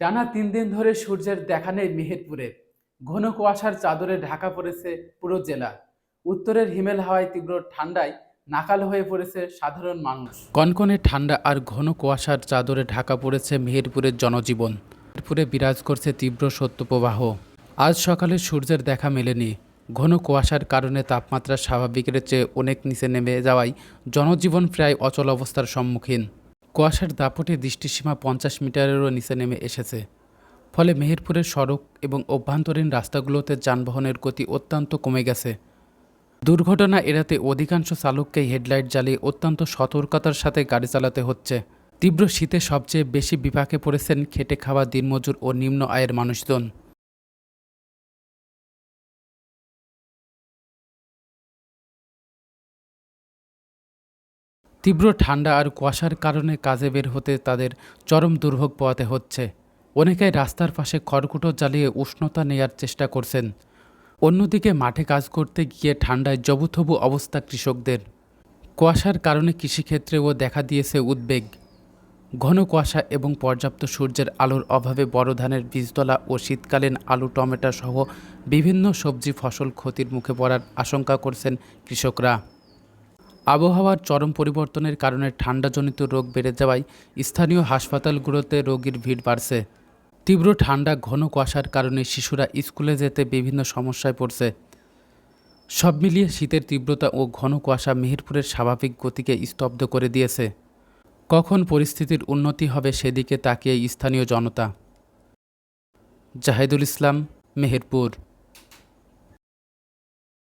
টানা তিন দিন ধরে সূর্যের দেখা নেই মেহেরপুরে। ঘন কুয়াশার চাদরে ঢাকা পড়েছে পুরো জেলা। উত্তরের হিমেল হাওয়ায় তীব্র ঠান্ডায় নাকাল হয়ে পড়েছে সাধারণ মানুষ। কনকনে ঠান্ডা আর ঘন কুয়াশার চাদরে ঢাকা পড়েছে মেহেরপুরের জনজীবন। মেহেরপুরে বিরাজ করছে তীব্র শৈত্যপ্রবাহ আজ সকালে সূর্যের দেখা মেলেনি। ঘন কুয়াশার কারণে তাপমাত্রা স্বাভাবিকের চেয়ে অনেক নিচে নেমে যাওয়ায় জনজীবন প্রায় অচল অবস্থার সম্মুখীন। কুয়াশার দাপটে দৃষ্টিসীমা পঞ্চাশ মিটারেরও নিচে নেমে এসেছে। ফলে মেহেরপুরের সড়ক এবং অভ্যন্তরীণ রাস্তাগুলোতে যানবাহনের গতি অত্যন্ত কমে গেছে। দুর্ঘটনা এড়াতে অধিকাংশ চালককেই হেডলাইট জ্বালিয়ে অত্যন্ত সতর্কতার সাথে গাড়ি চালাতে হচ্ছে। তীব্র শীতে সবচেয়ে বেশি বিপাকে পড়েছেন খেটে খাওয়া দিনমজুর ও নিম্ন আয়ের মানুষজন। তীব্র ঠান্ডা আর কুয়াশার কারণে কাজে বের হতে তাদের চরম দুর্ভোগ পোয়াতে হচ্ছে। অনেকেই রাস্তার পাশে খড়কুটো জ্বালিয়ে উষ্ণতা নেয়ার চেষ্টা করছেন। অন্যদিকে মাঠে কাজ করতে গিয়ে ঠান্ডায় জবুথবু অবস্থা কৃষকদের। কুয়াশার কারণে কৃষিক্ষেত্রেও দেখা দিয়েছে উদ্বেগ। ঘন কুয়াশা এবং পর্যাপ্ত সূর্যের আলোর অভাবে বড় ধানের বীজতলা ও শীতকালীন আলু, টমেটো সহ বিভিন্ন সবজি ফসল ক্ষতির মুখে পড়ার আশঙ্কা করছেন কৃষকরা। আবহাওয়ার চরম পরিবর্তনের কারণে ঠান্ডাজনিত রোগ বেড়ে যাওয়ায় স্থানীয় হাসপাতালগুলোতে রোগীর ভিড় বাড়ছে। তীব্র ঠান্ডা, ঘন কুয়াশার কারণে শিশুরা স্কুলে যেতে বিভিন্ন সমস্যায় পড়ছে। সব মিলিয়ে শীতের তীব্রতা ও ঘন কুয়াশা মেহেরপুরের স্বাভাবিক গতিকে স্তব্ধ করে দিয়েছে। কখন পরিস্থিতির উন্নতি হবে সেদিকে তাকিয়ে স্থানীয় জনতা। জাহেদুল ইসলাম, মেহেরপুর।